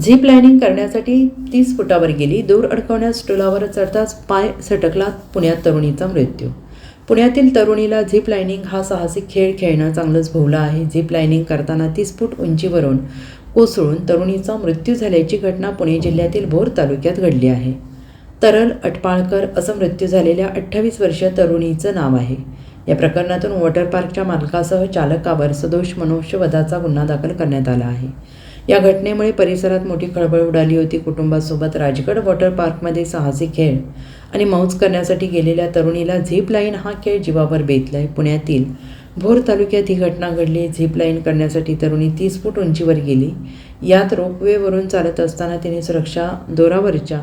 Zip lining करण्यासाठी तीस फुटावर गेली. दूर अडकवण्यास टुलावर चढताच पाय सटकला पुण्यात तरुणीचा मृत्यू. पुण्यातील तरुणीला झीप लाईनिंग हा साहसिक खेळ खेळणं चांगलंच भोवलं आहे. झीप लाईनिंग करताना तीस फूट उंचीवरून कोसळून तरुणीचा मृत्यू झाल्याची घटना पुणे जिल्ह्यातील भोर तालुक्यात घडली आहे. तरल अटपाळकर असं मृत्यू झालेल्या अठ्ठावीस वर्षीय तरुणीचं नाव आहे. या प्रकरणातून वॉटर पार्कच्या मालकासह चालकावर सदोष मनुष्यवधाचा गुन्हा दाखल करण्यात आला आहे. या घटनेमुळे परिसरात मोठी खळबळ उडाली होती. कुटुंबासोबत राजगड वॉटर पार्कमध्ये साहसी खेळ आणि मौज करण्यासाठी गेलेल्या तरुणीला झीप लाईन हा खेळ जीवावर बेतलाय. पुण्यातील भोर तालुक्यात ही घटना घडली. झीप लाईन करण्यासाठी तरुणी तीस फूट उंचीवर गेली. यात रोपवेवरून चालत असताना तिने सुरक्षा दोरावरच्या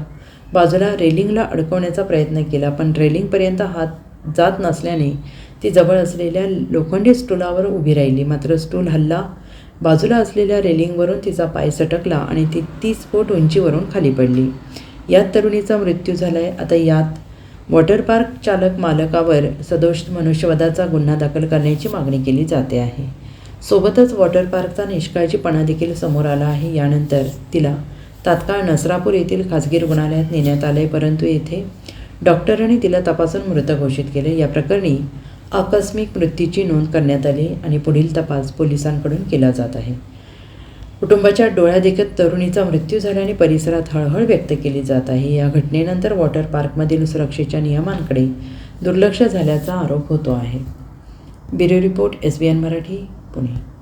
बाजूला रेलिंगला अडकवण्याचा प्रयत्न केला पण रेलिंगपर्यंत हात जात नसल्याने ती जवळ असलेल्या लोखंडी स्टूलावर उभी राहिली. मात्र स्टूल हल्ला बाजूला असलेल्या रेलिंगवरून तिचा पाय सटकला आणि ती तीस फूट उंचीवरून खाली पडली. यात तरुणीचा मृत्यू झाला आहे आता यात वॉटर पार्क चालक मालकावर सदोष मनुष्यवधाचा गुन्हा दाखल करण्याची मागणी केली जाते आहे. सोबतच वॉटर पार्कचा निष्काळजीपणा देखील समोर आला आहे. यानंतर तिला तात्काळ नसरापूर येथील खाजगी रुग्णालयात नेण्यात आले परंतु येथे डॉक्टरांनी तिला तपासून मृत घोषित केले या प्रकरणी आकस्मिक मृत्यूची नोंद करण्यात आली आणि पुढील तपास पोलिसांकडून केला जात आहे. कुटुंबाच्या डोळ्यादेखत तरुणीचा मृत्यू झाल्याने परिसरात हळहळ व्यक्त केली जात आहे. या घटनेनंतर वॉटर पार्कमधील सुरक्षेच्या नियमांकडे दुर्लक्ष झाल्याचा आरोप होतो आहे. Bureau report S B N Marathi Pune.